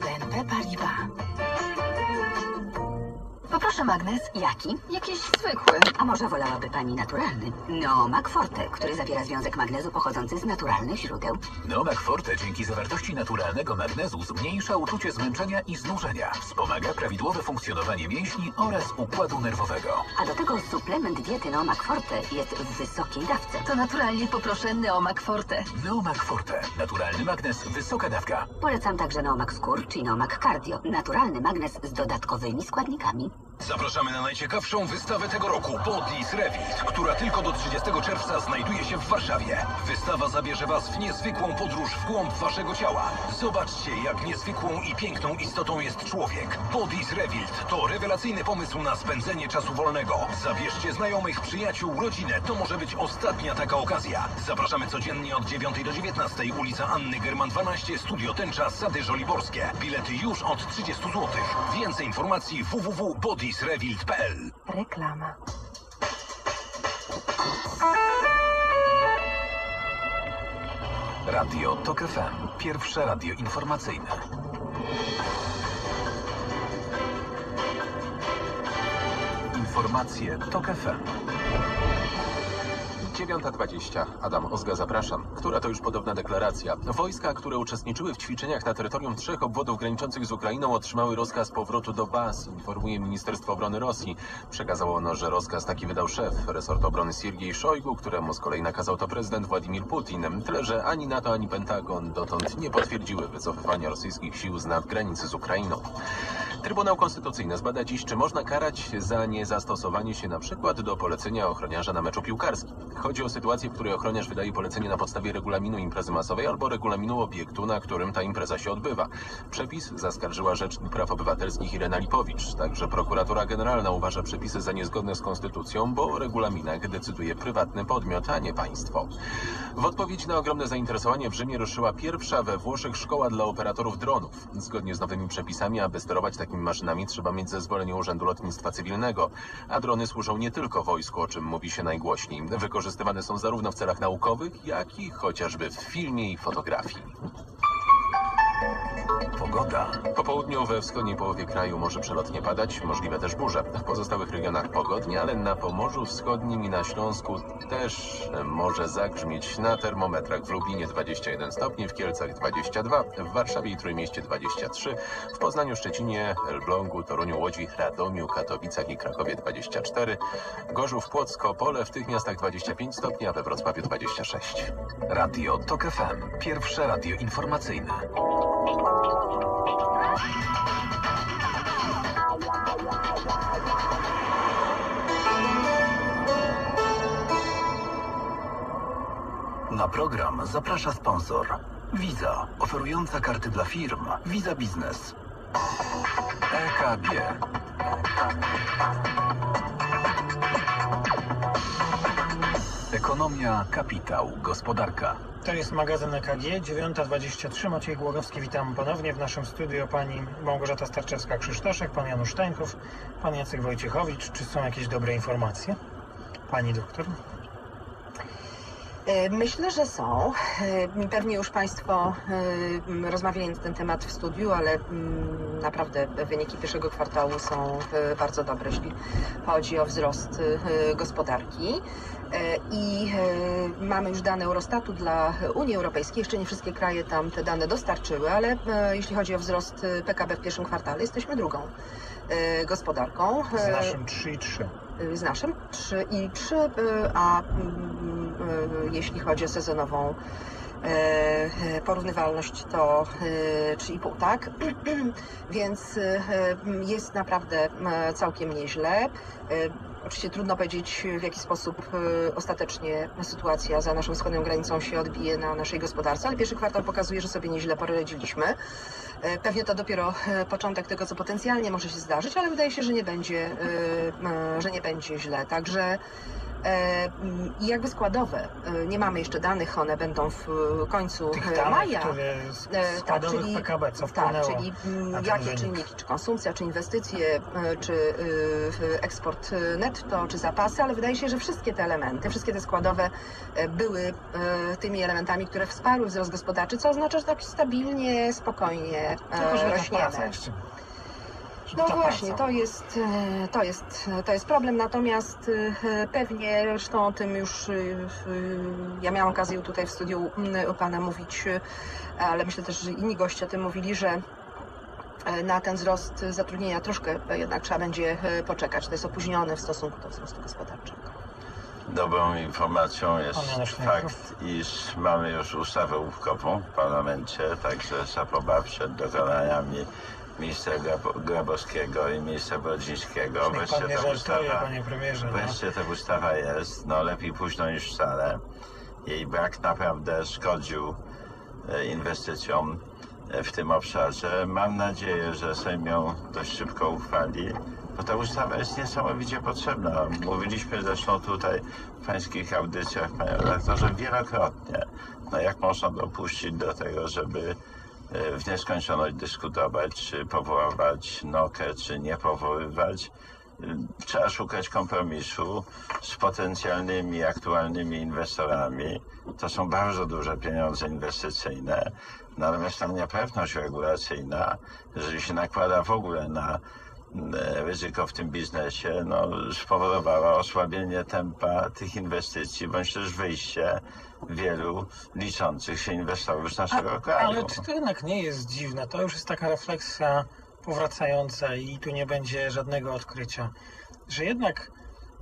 Then Peppa Pig. Poproszę magnes. Jaki? Jakiś zwykły. A może wolałaby pani naturalny? Neomak Forte, który zawiera związek magnezu pochodzący z naturalnych źródeł. Neomak Forte dzięki zawartości naturalnego magnezu zmniejsza uczucie zmęczenia i znużenia. Wspomaga prawidłowe funkcjonowanie mięśni oraz układu nerwowego. A do tego suplement diety Neomak Forte jest w wysokiej dawce. To naturalnie poproszę Neomak Forte. Neomak Forte. Naturalny magnes, wysoka dawka. Polecam także Neomak Skór czy Neomak Cardio. Naturalny magnes z dodatkowymi składnikami. Zapraszamy na najciekawszą wystawę tego roku Bodlis Revit, która tylko do 30 czerwca znajduje się w Warszawie. Wystawa zabierze Was w niezwykłą podróż w głąb Waszego ciała. Zobaczcie, jak niezwykłą i piękną istotą jest człowiek. Bodlis Revit to rewelacyjny pomysł na spędzenie czasu wolnego. Zabierzcie znajomych, przyjaciół, rodzinę. To może być ostatnia taka okazja. Zapraszamy codziennie od 9 do 19. Ulica Anny German 12, Studio Tęcza, Sady Żoliborskie. Bilety już od 30 zł. Więcej informacji www.bodysrewild.pl Reklama. Radio TOK FM. Pierwsze radio informacyjne. Informacje TOK FM. 9.20. Adam Ozga, zapraszam. Która to już podobna deklaracja. Wojska, które uczestniczyły w ćwiczeniach na terytorium trzech obwodów graniczących z Ukrainą, otrzymały rozkaz powrotu do baz, informuje Ministerstwo Obrony Rosji. Przekazało ono, że rozkaz taki wydał szef resortu obrony Siergiej Szojgu, któremu z kolei nakazał to prezydent Władimir Putin. Tyle, że ani NATO, ani Pentagon dotąd nie potwierdziły wycofywania rosyjskich sił z nadgranicy z Ukrainą. Trybunał Konstytucyjny zbada dziś, czy można karać za niezastosowanie się na przykład do polecenia ochroniarza na meczu piłkarskim. Chodzi o sytuację, w której ochroniarz wydaje polecenie na podstawie regulaminu imprezy masowej albo regulaminu obiektu, na którym ta impreza się odbywa. Przepis zaskarżyła Rzecznik Praw Obywatelskich Irena Lipowicz. Także prokuratura generalna uważa przepisy za niezgodne z konstytucją, bo o regulaminach decyduje prywatny podmiot, a nie państwo. W odpowiedzi na ogromne zainteresowanie w Rzymie ruszyła pierwsza we Włoszech szkoła dla operatorów dronów. Zgodnie z nowymi przepisami, aby sterować takimi maszynami, trzeba mieć zezwolenie Urzędu Lotnictwa Cywilnego. A drony służą nie tylko wojsku, o czym mówi się najgłośniej. Wykorzystywane są zarówno w celach naukowych, jak i chociażby w filmie i fotografii. Pogoda. Po południu we wschodniej połowie kraju może przelotnie padać, możliwe też burze. W pozostałych regionach pogodnie, ale na Pomorzu Wschodnim i na Śląsku też może zagrzmieć na termometrach. W Lublinie 21 stopni, w Kielcach 22, w Warszawie i Trójmieście 23, w Poznaniu, Szczecinie, Elblągu, Toruniu, Łodzi, Radomiu, Katowicach i Krakowie 24, Gorzów, Płocko, Pole w tych miastach 25 stopni, a we Wrocławiu 26. Radio TOK FM. Pierwsze radio informacyjne. Na program zaprasza sponsor. Visa, oferująca karty dla firm. Visa Biznes. EKG. Ekonomia, kapitał, gospodarka. To jest magazyn EKG, 9.23. Maciej Głogowski, witam ponownie w naszym studio. Pani Małgorzata Starczewska-Krzysztoszek, pan Janusz Tańków, pan Jacek Wojciechowicz. Czy są jakieś dobre informacje? Pani doktor? E, Myślę, że są. E, Pewnie już Państwo e, rozmawiali na ten temat w studiu, ale naprawdę wyniki pierwszego kwartału są bardzo dobre, jeśli chodzi o wzrost gospodarki. I mamy już dane Eurostatu dla Unii Europejskiej. Jeszcze nie wszystkie kraje tam te dane dostarczyły, ale jeśli chodzi o wzrost PKB w pierwszym kwartale, jesteśmy drugą gospodarką. Z naszym 3,3. y, z naszym 3 i 3, y, a jeśli chodzi o sezonową e, e, porównywalność to y, 3,5, tak? Więc jest naprawdę całkiem nieźle. Oczywiście trudno powiedzieć, w jaki sposób ostatecznie sytuacja za naszą wschodnią granicą się odbije na naszej gospodarce, ale pierwszy kwartał pokazuje, że sobie nieźle poradziliśmy. E, Pewnie to dopiero e, początek tego, co potencjalnie może się zdarzyć, ale wydaje się, że nie będzie, e, e, że nie będzie źle. Także E, I jakby składowe, e, nie mamy jeszcze danych, one będą w e, końcu Tych e, danych, maja. E, tak, czyli- PKB, co Tak, czyli mm, jakie wynik. czynniki, czy konsumpcja, czy inwestycje, e, czy eksport netto, czy zapasy, ale wydaje się, że wszystkie te elementy, wszystkie te składowe e, były e, tymi elementami, które wsparły wzrost gospodarczy, co oznacza, że tak stabilnie, spokojnie Tylko, e, rośniemy. No właśnie, to jest, e, to, jest, to jest problem, natomiast e, pewnie, zresztą o tym już e, ja miałam okazję tutaj w studiu u Pana mówić, ale myślę też, że inni goście o tym mówili, że na ten wzrost zatrudnienia troszkę jednak trzeba będzie poczekać. To jest opóźnione w stosunku do wzrostu gospodarczego. Dobrą informacją jest fakt, iż mamy już ustawę łupkową w parlamencie, także zapoba przed dokonaniami ministra Grab- Grabowskiego i ministra Brodzińskiego. Niech Wreszcie pan nie ta żartuje, ustawa, panie premierze. No. wreszcie ta ustawa jest, no lepiej późno niż wcale. Jej brak naprawdę szkodził e, inwestycjom e, w tym obszarze. Mam nadzieję, że Sejm ją dość szybko uchwali, bo ta ustawa jest niesamowicie potrzebna. Mówiliśmy zresztą tutaj w pańskich audycjach, panie redaktorze, wielokrotnie. No jak można dopuścić do tego, żeby w nieskończoność dyskutować, czy powoływać NOKę, czy nie powoływać. Y, Trzeba szukać kompromisu z potencjalnymi, aktualnymi inwestorami. To są bardzo duże pieniądze inwestycyjne. Natomiast tam niepewność regulacyjna, jeżeli się nakłada w ogóle na ryzyko w tym biznesie, no, spowodowała osłabienie tempa tych inwestycji, bądź też wyjście wielu liczących się inwestorów z naszego kraju. Ale czy to jednak nie jest dziwne? To już jest taka refleksja powracająca i tu nie będzie żadnego odkrycia, że jednak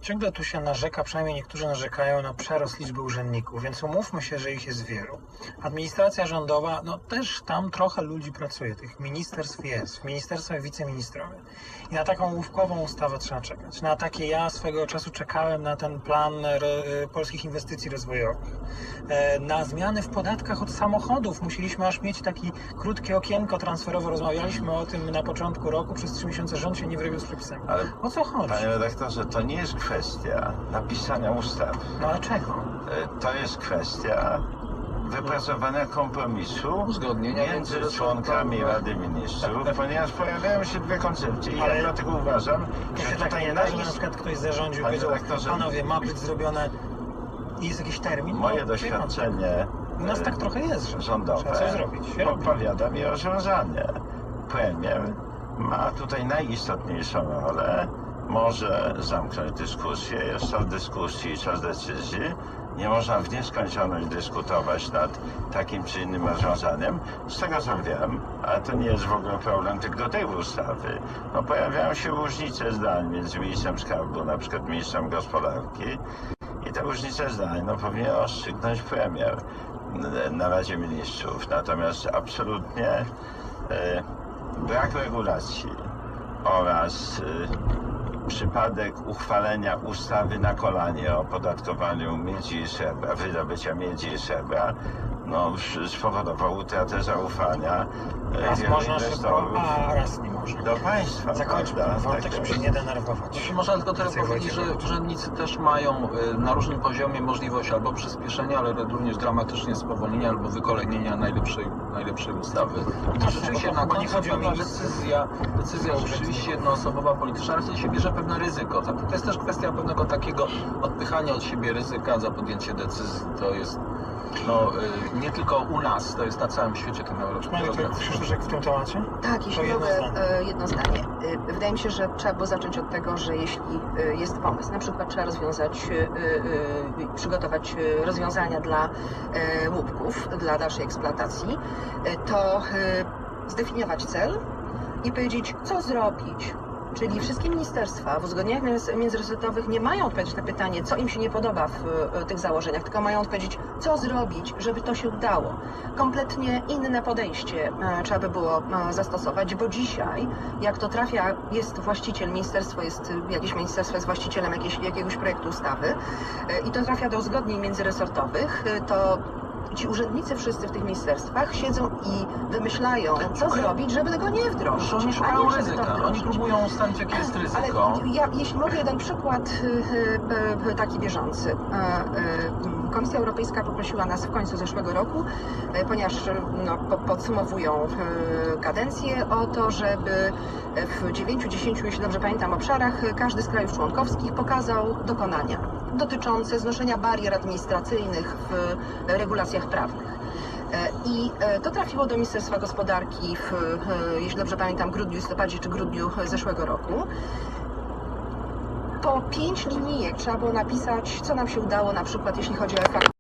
ciągle tu się narzeka, przynajmniej niektórzy narzekają na przerost liczby urzędników, więc umówmy się, że ich jest wielu. Administracja rządowa, no też tam trochę ludzi pracuje, tych ministerstw jest, w ministerstwach wiceministrowie. I na taką łówkową ustawę trzeba czekać. Na takie ja swego czasu czekałem na ten plan ro- polskich inwestycji rozwojowych. E, Na zmiany w podatkach od samochodów musieliśmy aż mieć takie krótkie okienko transferowe. Rozmawialiśmy o tym na początku roku. Przez trzy miesiące rząd się nie wyrobił z przepisami. Ale O co chodzi? Panie redaktorze, to nie jest kwestia napisania ustaw. No ale czego? E, To jest kwestia wypracowania kompromisu Uzgodnienia między między członkami resortami. Rady Ministrów, ponieważ pojawiają się dwie koncepcje. I Ale- ja dlatego uważam, To się że tak tutaj nie da, że na przykład ktoś zarządził i Panie powiedział, redaktorze- panowie, ma być zrobione i jest jakiś termin. moje No, wie pan, doświadczenie U nas e, tak trochę jest, że rządowe trzeba coś zrobić. Się robi. podpowiada mi rozwiązanie. Premier ma tutaj najistotniejszą rolę. Może zamknąć dyskusję, jest czas dyskusji, czas decyzji. Nie można w nieskończoność dyskutować nad takim czy innym rozwiązaniem. Z tego co wiem, ale to nie jest w ogóle problem tylko tej ustawy, no pojawiają się różnice zdań między ministrem skarbu, na przykład ministrem gospodarki i te różnice zdań no, powinien rozstrzygnąć premier na Radzie Ministrów. Natomiast absolutnie e, brak regulacji oraz e, przypadek uchwalenia ustawy na kolanie o opodatkowaniu miedzi i srebra, wydobycia miedzi i srebra, no, spowodował utratę zaufania e, Raz wielu można szybko, inwestorów a raz nie można. do państwa. Zakończmy prawda? ten wątek, Tak żeby jest. się nie denerwować. Można tylko tyle Więcej powiedzieć, że urzędnicy też mają y, na różnym poziomie możliwość albo przyspieszenia, ale również dramatycznie spowolnienia albo wykolenienia najlepszej, najlepszej ustawy. I to rzeczywiście na końcu chodzi o ministrów. decyzja, decyzja rzeczywiście jednoosobowa polityczna, ale wtedy się bierze pewne ryzyko. Tak? To jest też kwestia pewnego takiego odpychania od siebie ryzyka za podjęcie decyzji. To jest no, y, nie tylko u nas, to jest na całym świecie tak naprawdę. Panie doktor Krzysztoszek w tym temacie? Tak, jeśli jedno mogę, zdanie. e, jedno zdanie. E, Wydaje mi się, że trzeba było zacząć od tego, że jeśli e, jest pomysł, na przykład trzeba rozwiązać, e, e, przygotować e, rozwiązania dla e, łupków, dla dalszej eksploatacji, e, to e, zdefiniować cel i powiedzieć, co zrobić. Czyli wszystkie ministerstwa w uzgodnieniach między- międzyresortowych nie mają odpowiedzieć na pytanie, co im się nie podoba w e, tych założeniach, tylko mają odpowiedzieć, co zrobić, żeby to się udało. Kompletnie inne podejście e, trzeba by było e, zastosować, bo dzisiaj, jak to trafia, jest właściciel, ministerstwo jest, jakieś ministerstwo jest właścicielem jakieś, jakiegoś projektu ustawy i to trafia do uzgodnień międzyresortowych, to ci urzędnicy wszyscy w tych ministerstwach siedzą i wymyślają, co zrobić, żeby tego nie wdrożyć. Oni a szukają nie, żeby to ryzyka. Oni wdrożyć. próbują ustalić, jakie jest Ale ryzyko. ja, jeśli mogę jeden przykład y, y, y, taki bieżący. E, y, Komisja Europejska poprosiła nas w końcu zeszłego roku, e, ponieważ no, po, podsumowują y, kadencję o to, żeby w 9-10, jeśli dobrze pamiętam, obszarach każdy z krajów członkowskich pokazał dokonania dotyczące znoszenia barier administracyjnych w regulacjach prawnych. E, I e, to trafiło do Ministerstwa Gospodarki w, e, jeśli dobrze pamiętam, grudniu, listopadzie czy grudniu zeszłego roku. Po pięć linijek trzeba było napisać, co nam się udało, na przykład jeśli chodzi o efekt